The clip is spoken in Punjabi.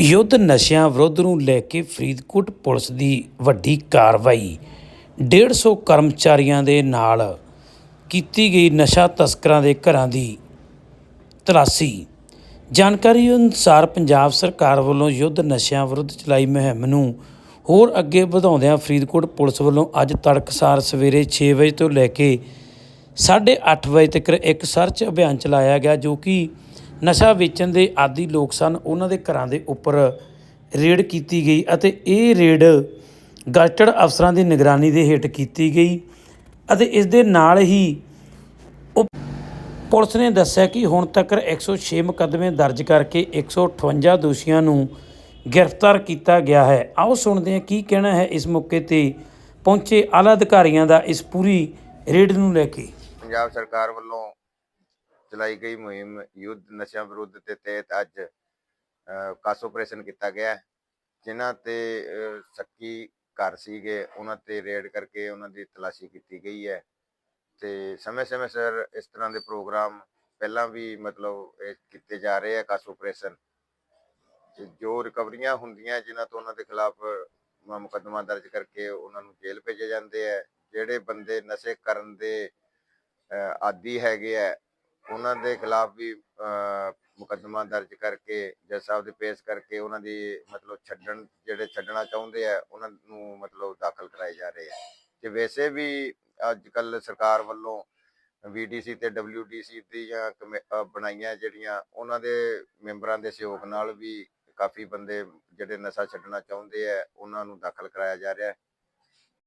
ਯੁੱਧ ਨਸ਼ਿਆਂ ਵਿਰੁੱਧ ਨੂੰ ਲੈ ਕੇ ਫਰੀਦਕੋਟ ਪੁਲਿਸ ਦੀ ਵੱਡੀ ਕਾਰਵਾਈ। 150 ਕਰਮਚਾਰੀਆਂ ਦੇ ਨਾਲ ਕੀਤੀ ਗਈ ਨਸ਼ਾ ਤਸਕਰਾਂ ਦੇ ਘਰਾਂ ਦੀ ਤਲਾਸ਼ੀ। ਜਾਣਕਾਰੀ ਅਨੁਸਾਰ ਪੰਜਾਬ ਸਰਕਾਰ ਵੱਲੋਂ ਯੁੱਧ ਨਸ਼ਿਆਂ ਵਿਰੁੱਧ ਚਲਾਈ ਮੁਹਿੰਮ ਨੂੰ ਹੋਰ ਅੱਗੇ ਵਧਾਉਂਦਿਆਂ ਫਰੀਦਕੋਟ ਪੁਲਿਸ ਵੱਲੋਂ ਅੱਜ ਤੜਕਸਾਰ ਸਵੇਰੇ 6 ਵਜੇ ਤੋਂ ਲੈ ਕੇ 8:30 ਵਜੇ ਤੱਕ ਇੱਕ ਸਰਚ ਅਭਿਆਨ ਚਲਾਇਆ ਗਿਆ, ਜੋ ਕਿ ਨਸ਼ਾ ਵੇਚਣ ਦੇ ਆਦੀ ਲੋਕ ਸਨ। ਉਹਨਾਂ ਦੇ ਘਰਾਂ ਦੇ ਉੱਪਰ ਰੇਡ ਕੀਤੀ ਗਈ ਅਤੇ ਇਹ ਰੇਡ ਗਜ਼ਟਡ ਅਫਸਰਾਂ ਦੀ ਨਿਗਰਾਨੀ ਦੇ ਹੇਠ ਕੀਤੀ ਗਈ ਅਤੇ ਇਸ ਦੇ ਨਾਲ ਹੀ ਉਹ ਪੁਲਿਸ ਨੇ ਦੱਸਿਆ ਕਿ ਹੁਣ ਤੱਕ 106 ਮੁਕੱਦਮੇ ਦਰਜ ਕਰਕੇ 158 ਦੋਸ਼ੀਆਂ ਨੂੰ ਗ੍ਰਿਫਤਾਰ ਕੀਤਾ ਗਿਆ ਹੈ। ਆਓ ਸੁਣਦੇ ਹਾਂ ਕੀ ਕਹਿਣਾ ਹੈ ਇਸ ਮੌਕੇ ਤੇ ਪਹੁੰਚੇ ਆਲਾ ਅਧਿਕਾਰੀਆਂ ਦਾ ਇਸ ਪੂਰੀ ਰੇਡ ਨੂੰ ਲੈ ਕੇ। ਪੰਜਾਬ ਸਰਕਾਰ ਵੱਲੋਂ ਚਲਾਈ ਗਈ ਮੁਹਿੰਮ ਯੁੱਧ ਨਸ਼ਿਆਂ ਵਿਰੁੱਧ ਦੇ ਤਹਿਤ ਅੱਜ ਅ, ਕਾਸ ਆਪਰੇਸ਼ਨ ਕੀਤਾ ਗਿਆ। ਹੈ, ਜਿਨ੍ਹਾਂ ਤੇ ਅ, ਸੱਕੀ ਘਰ ਸੀਗੇ ਉਹਨਾਂ ਤੇ ਰੇਡ ਕਰਕੇ ਉਹਨਾਂ ਦੀ ਤਲਾਸ਼ੀ ਕੀਤੀ ਗਈ ਹੈ। ਤੇ ਸਮੇਂ-ਸਮੇਂ ਸਿਰ ਇਸ ਤਰ੍ਹਾਂ ਦੇ ਪ੍ਰੋਗਰਾਮ ਪਹਿਲਾਂ ਵੀ ਮਤਲਬ ਇਹ ਕੀਤੇ ਜਾ ਰਹੇ ਆ ਕਾਸ ਆਪਰੇਸ਼ਨ ਜੋ ਰਿਕਵਰੀਆਂ ਹੁੰਦੀਆਂ ਜਿਨ੍ਹਾਂ ਤੋਂ ਉਹਨਾਂ ਦੇ ਖਿਲਾਫ ਮੁਕੱਦਮਾ ਦਰਜ ਕਰਕੇ ਉਹਨਾਂ ਨੂੰ ਜੇਲ੍ਹ ਭੇਜੇ ਜਾਂਦੇ ਆ ਜਿਹੜੇ ਬੰਦੇ ਨਸ਼ੇ ਕਰਨ ਦੇ ਆਦੀ ਹੈਗੇ ਆ ਉਹਨਾਂ ਦੇ ਖਿਲਾਫ ਵੀ ਮੁਕੱਦਮਾ ਦਰਜ ਕਰਕੇ, ਜੱਜ ਸਾਹਿਬ ਦੇ ਪੇਸ਼ ਕਰਕੇ ਉਹਨਾਂ ਦੀ ਮਤਲਬ ਛੱਡਣ, ਜਿਹੜੇ ਛੱਡਣਾ ਚਾਹੁੰਦੇ ਆ, ਉਹਨਾਂ ਨੂੰ ਮਤਲਬ ਦਾਖਲ ਕਰਾਏ ਜਾ ਰਹੇ ਆ। ਤੇ ਵੈਸੇ ਵੀ ਅੱਜ ਕੱਲ ਸਰਕਾਰ ਵੱਲੋਂ ਵੀਡੀਸੀ ਤੇ ਡਬਲਯੂਡੀਸੀ ਦੀਆਂ ਕਮੇ- ਬਣਾਈਆਂ ਜਿਹੜੀਆਂ, ਉਹਨਾਂ ਦੇ ਮੈਂਬਰਾਂ ਦੇ ਸਹਿਯੋਗ ਨਾਲ ਵੀ ਕਾਫੀ ਬੰਦੇ ਜਿਹੜੇ ਨਸ਼ਾ ਛੱਡਣਾ ਚਾਹੁੰਦੇ ਆ, ਉਹਨਾਂ ਨੂੰ ਦਾਖਲ ਕਰਾਇਆ ਜਾ ਰਿਹਾ। ਹੈ